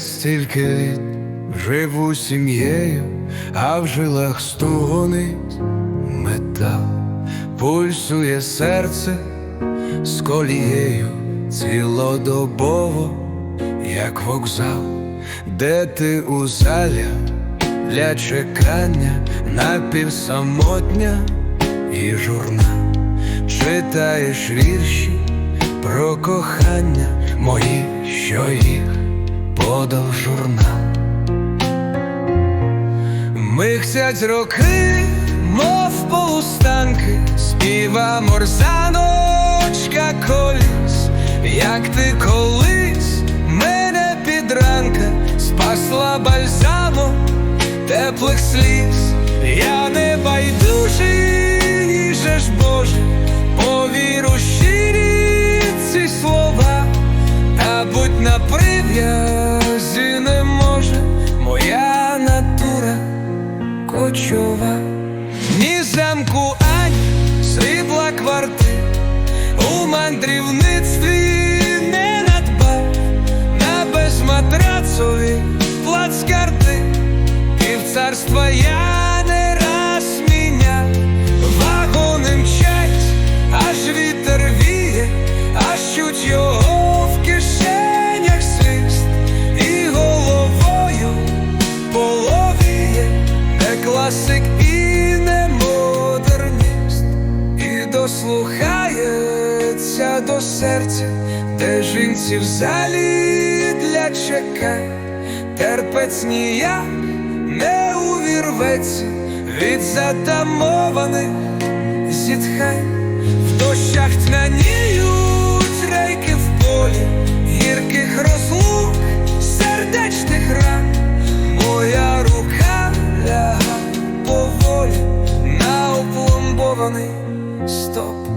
стільки літ живу сім'єю, а в жилах стогонить метал, пульсує серце з колією цілодобово, як вокзал, де ти у залі для чекання напівсамотня і журнал. Читаєш вірші про кохання мої, що їх подав журнал. Михцять роки, мов полустанки, співа морзаночка коліс, як ти колись мене під ранка спасла бальзамом теплих сліз, я не байдужий, же ж Боже, повіру щирі ці слова, та будь на прив'язі кочова, ні замку, ані срібла квартир у мандрівництві не надбав. На безматрацові плацкарти, в царства я і дослухається до серця, де жінці в залі для чекань, терпець ніяк не увірветься від затамованих зітхань, в дощах тьмяніють рейки в полі, гірких розлук, сердечних ран, моя рука ляга поволі на опломбований стоп